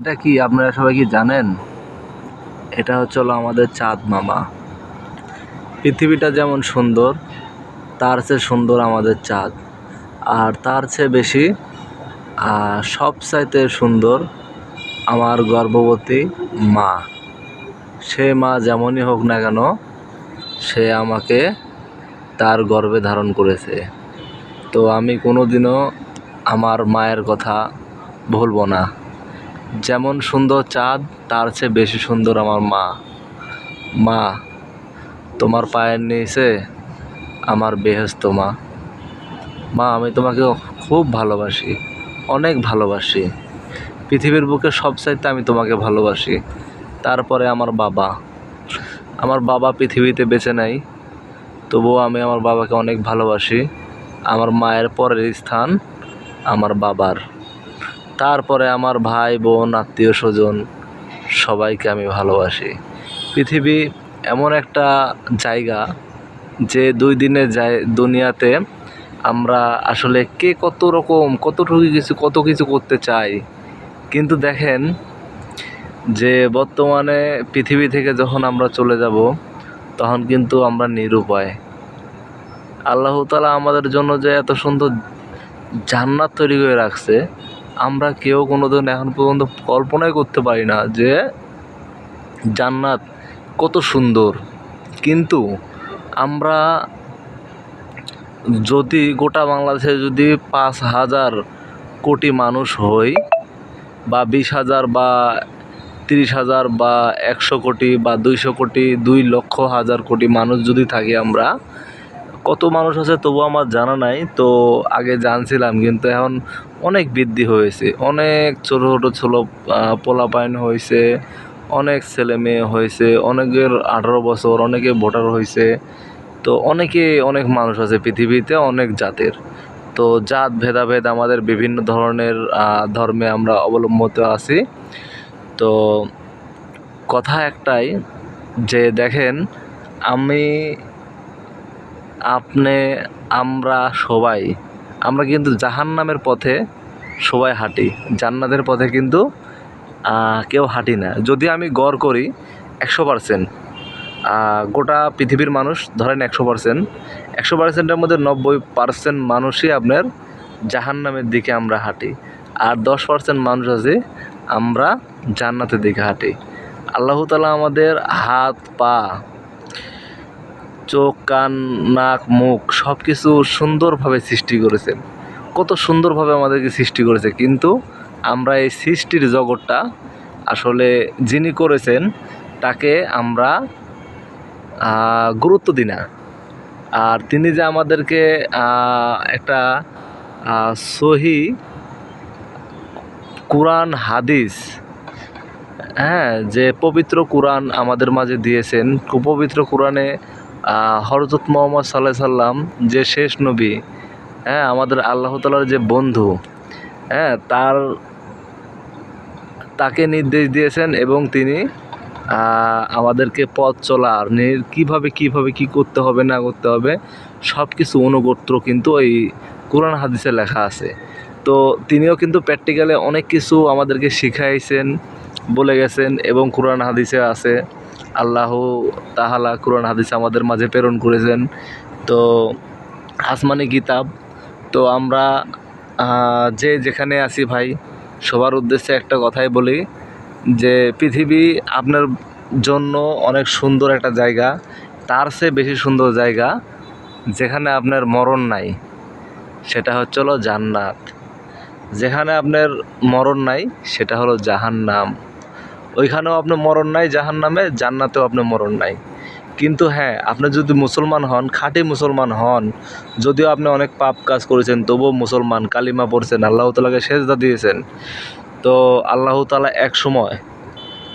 এটা কি আপনারা সবাই কি জানেন? এটা হচ্ছে হলো আমাদের চাঁদ মামা। পৃথিবীটা যেমন সুন্দর, তার চেয়ে সুন্দর আমাদের চাঁদ। আর তার চেয়ে বেশি সবচাইতে সুন্দর আমার গর্ভবতী মা। সে মা যেমনই হোক না কেন, সে আমাকে তার গর্ভে ধারণ করেছে। তো আমি কোনোদিনও আমার মায়ের কথা ভুলবো না। যেমন সুন্দর চাঁদ, তার চেয়ে বেশি সুন্দর আমার মা। মা, তোমার পায়ের নিচে আমার বেহেস্ত মা। মা, আমি তোমাকে খুব ভালোবাসি, অনেক ভালোবাসি। পৃথিবীর বুকে সবচাইতে আমি তোমাকে ভালোবাসি। তারপরে আমার বাবা। আমার বাবা পৃথিবীতে বেঁচে নাই, তবুও আমি আমার বাবাকে অনেক ভালোবাসি। আমার মায়ের পরের স্থান আমার বাবার। তারপরে আমার ভাই, বোন, আত্মীয় স্বজন, সবাইকে আমি ভালোবাসি। পৃথিবী এমন একটা জায়গা যে দুই দিনের যায়, দুনিয়াতে আমরা আসলে কে কত রকম, কতটুকু কিছু, কত কিছু করতে চাই। কিন্তু দেখেন যে বর্তমানে পৃথিবী থেকে যখন আমরা চলে যাব, তখন কিন্তু আমরা নিরুপায়। আল্লাহ তালা আমাদের জন্য যে এত সুন্দর জান্নাত তৈরি করে রাখছে আমরা কেউ কোনোদিন এখন পর্যন্ত কল্পনাই করতে পারি না যে জান্নাত কত সুন্দর। কিন্তু আমরা যদি গোটা বাংলাদেশে যদি পাঁচ হাজার কোটি মানুষ হই বা বিশ হাজার বা তিরিশ হাজার বা একশো কোটি বা দুইশো কোটি, দুই লক্ষ হাজার কোটি মানুষ যদি থাকি আমরা কত মানুষ আছে তবু আমার জানা নাই, তো আগে জানছিলাম, কিন্তু এখন অনেক বৃদ্ধি হয়েছে। অনেক ছোটো ছোটো ছোলো পোলাপাইন হয়েছে, অনেক ছেলে মেয়ে হয়েছে, অনেকের আঠারো বছর, অনেকে ভোটার হয়েছে। তো অনেকে অনেক মানুষ আছে পৃথিবীতে, অনেক জাতের। তো জাত ভেদাভেদ আমাদের বিভিন্ন ধরনের ধর্মে আমরা অবলম্বিত আছি। তো কথা একটাই যে দেখেন, আমি আপনি, আমরা সবাই, আমরা কিন্তু জাহান্নামের পথে সবাই হাঁটি। জান্নাতের পথে কিন্তু কেউ হাঁটি না। যদি আমি গড় করি, একশো পারসেন্ট গোটা পৃথিবীর মানুষ ধরেন একশো পারসেন্ট একশো পার্সেন্টের মধ্যে নব্বই পার্সেন্ট মানুষই আপনার জাহান্নামের দিকে আমরা হাঁটি। আর দশ পার্সেন্ট মানুষ আছে, আমরা জান্নাতের দিকে হাঁটি। আল্লাহ তালা আমাদের হাত, পা চোখ, কান, নাক, মুখ সব কিছু সুন্দরভাবে সৃষ্টি করেছেন কত সুন্দরভাবে আমাদেরকে সৃষ্টি করেছে। কিন্তু আমরা এই সৃষ্টির জগৎটা আসলে যিনি করেছেন, তাকে আমরা গুরুত্ব দিই না। আর তিনি যে আমাদেরকে একটা সহি কোরআন, হাদিস হ্যাঁ যে পবিত্র কোরআন আমাদের মাঝে দিয়েছেন, পবিত্র কোরআনে হরজত মোহাম্মদ সাল্লাহ সাল্লাম যে শেষ নবী হ্যাঁ আমাদের আল্লাহ তালার যে বন্ধু হ্যাঁ তার, তাকে নির্দেশ দিয়েছেন এবং তিনি আমাদেরকে পথ চলার কীভাবে কীভাবে, কি করতে হবে, না করতে হবে সব কিছু অনুগোত্র কিন্তু এই কোরআন হাদিসে লেখা আছে। তো তিনিও কিন্তু প্র্যাকটিক্যালে অনেক কিছু আমাদেরকে শিখাইছেন, বলে গেছেন এবং কোরআন হাদিসে আছে। আল্লাহ তাহালা কোরআন, হাদিস আমাদের মাঝে প্রেরণ করেছেন। তো আসমানি কিতাব, তো আমরা যে যেখানে আছি ভাই, সবার উদ্দেশ্যে একটা কথাই বলি যে পৃথিবী আপনার জন্য অনেক সুন্দর একটা জায়গা, তার চেয়ে বেশি সুন্দর জায়গা যেখানে আপনার মরণ নাই, সেটা হচ্ছে হলো জান্নাত। যেখানে আপনার মরণ নাই, সেটা হলো জাহান্নাম। ওইখানেও আপনার মরণ নাই, জাহান্নামে জান্নাতেও আপনার মরণ নাই। কিন্তু হ্যাঁ আপনি যদি মুসলমান হন, খাঁটি মুসলমান হন, যদিও আপনি অনেক পাপ কাজ করেছেন, তবুও মুসলমান, কালিমা পড়ছেন, আল্লাহ তালাকে সেজদা দিয়েছেন। তো আল্লাহ তালা এক সময়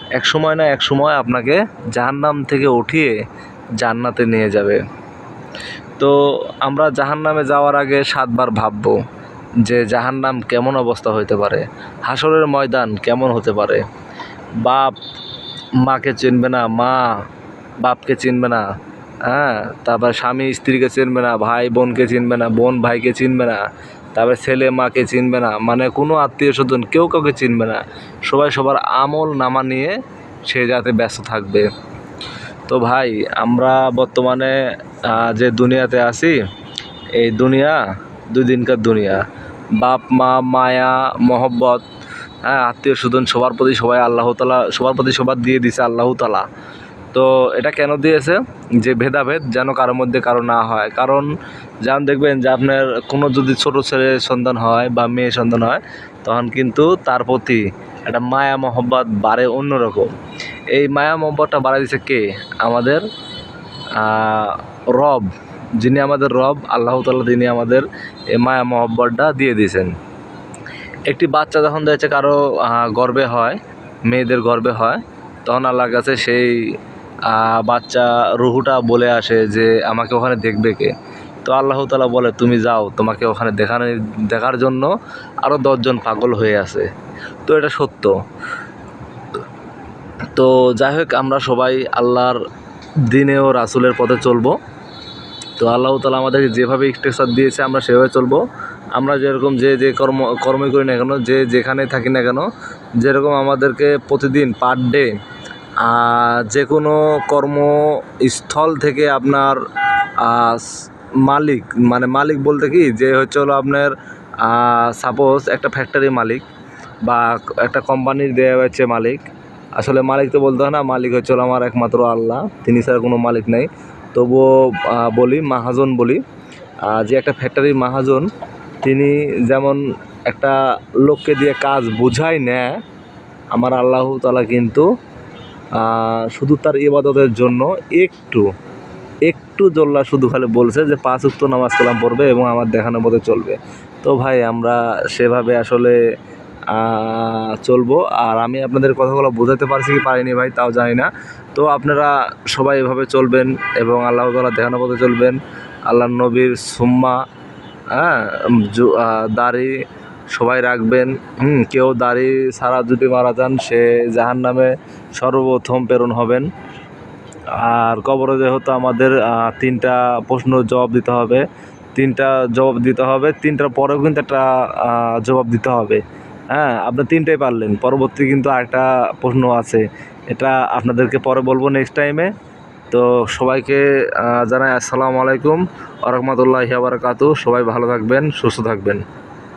এক সময় না, এক সময় আপনাকে জাহান্নাম থেকে উঠিয়ে জান্নাতে নিয়ে যাবে। তো আমরা জাহান্নামে যাওয়ার আগে সাতবার ভাববো যে জাহান্নাম কেমন অবস্থা হতে পারে হাসরের ময়দান কেমন হতে পারে। বাপ, মাকে চিনবে না, মা বাপকে চিনবে না হ্যাঁ? তারপর স্বামী স্ত্রীকে চিনবে না, ভাই বোনকে চিনবে না, বোন ভাইকে চিনবে না, তারপরে ছেলে মাকে চিনবে না মানে কোনো আত্মীয় স্বজন, কেউ কাউকে চিনবে না। সবাই সবার আমল নামা নিয়ে সে যাতে ব্যস্ত থাকবে। তো ভাই, আমরা বর্তমানে যে দুনিয়াতে আছি, এই দুনিয়া দুই দিনকার দুনিয়া। বাপ, মা, মায়া, মহব্বত হ্যাঁ আত্মীয় স্বজন সবার প্রতি সবাই আল্লাহ তালা সবার প্রতি সবার দিয়ে দিছে আল্লাহ তালা তো এটা কেন দিয়েছে? যে ভেদাভেদ যেন কারোর মধ্যে কারও না হয়। কারণ যেমন দেখবেন যে আপনার কোনো যদি ছোট ছেলে সন্তান হয় বা মেয়ে সন্তান হয়, তখন কিন্তু তার প্রতি একটা মায়া মহব্বত বাড়ে অন্যরকম। এই মায়া মহব্বতটা বাড়াই দিছে কে? আমাদের রব। যিনি আমাদের রব, আল্লাহ তাল্লাহ তিনি আমাদের এই মায়া মহব্বতটা দিয়ে দিয়েছেন। একটি বাচ্চা যখন দেখছে কারও গর্বে হয়, মেয়েদের গর্বে হয়, তখন আল্লাহর কাছে সেই বাচ্চা রুহুটা বলে আসে যে, আমাকে ওখানে দেখবে কে? তো আল্লাহ তালা বলে, তুমি যাও, তোমাকে ওখানে দেখানো, দেখার জন্য আরও দশজন পাগল হয়ে আছে। তো এটা সত্য। তো যাই হোক, আমরা সবাই আল্লাহর দিনে ও রাসুলের পথে চলবো। তো আল্লাহ তালা আমাদেরকে যেভাবে ইস্টেকচার দিয়েছে, আমরা সেভাবে চলবো। আমরা যেরকম যে যে কর্ম, কর্মই করি না কেন, যে যেখানে থাকি না কেন, যেরকম আমাদেরকে প্রতিদিন পার ডে যে কোনো কর্মস্থল থেকে আপনার মালিক মানে মালিক বলতে কি? যে হচ্ছে হলো আপনার সাপোজ একটা ফ্যাক্টরি মালিক বা একটা কোম্পানির দেওয়া হচ্ছে মালিক। আসলে মালিক তো বলতে হয় না, মালিক হচ্ছে হলো আমার একমাত্র আল্লাহ, তিনি ছাড়া কোনো মালিক নেই। তবুও বলি, মাহাজন বলি যে একটা ফ্যাক্টরির মাহাজন তিনি যেমন একটা লোককে দিয়ে কাজ বুঝাই নেয়, আমার আল্লাহ তালা কিন্তু শুধু তার ইবাদতের জন্য একটু একটু জল্লা শুধু খালি বলছে যে পাঁচ উক্ত নামাজ কালাম পড়বে এবং আমার দেখানোর মতো চলবে। তো ভাই, আমরা সেভাবে আসলে চলবো। আর আমি আপনাদের কথাগুলো বোঝাতে পারছি কি পারিনি ভাই, তাও জানি না। তো আপনারা সবাই এভাবে চলবেন এবং আল্লাহ তালা দেখানোর পথে চলবেন। আল্লাহ নবীর সুম্মা হ্যাঁ দাড়ি সবাই রাখবেন। হুম, কেউ দাড়ি ছাড়া যদি মারা যান, সে জাহান নামে সর্বপ্রথম প্রেরণ হবেন। আর কবরে যেহেতু আমাদের তিনটা প্রশ্ন জবাব দিতে হবে, তিনটা জবাব দিতে হবে, তিনটার পরেও কিন্তু একটা জবাব দিতে হবে। হ্যাঁ আপনি তিনটাই পারলেন, পরবর্তী কিন্তু আরেকটা প্রশ্ন আছে। এটা আপনাদেরকে পরে বলব নেক্সট টাইমে তো সবাইকে জানাই আসসালামু আলাইকুম আরহামতুল্লাহ রহমতুল্লাহি আবরকাতু সবাই ভালো থাকবেন সুস্থ থাকবেন।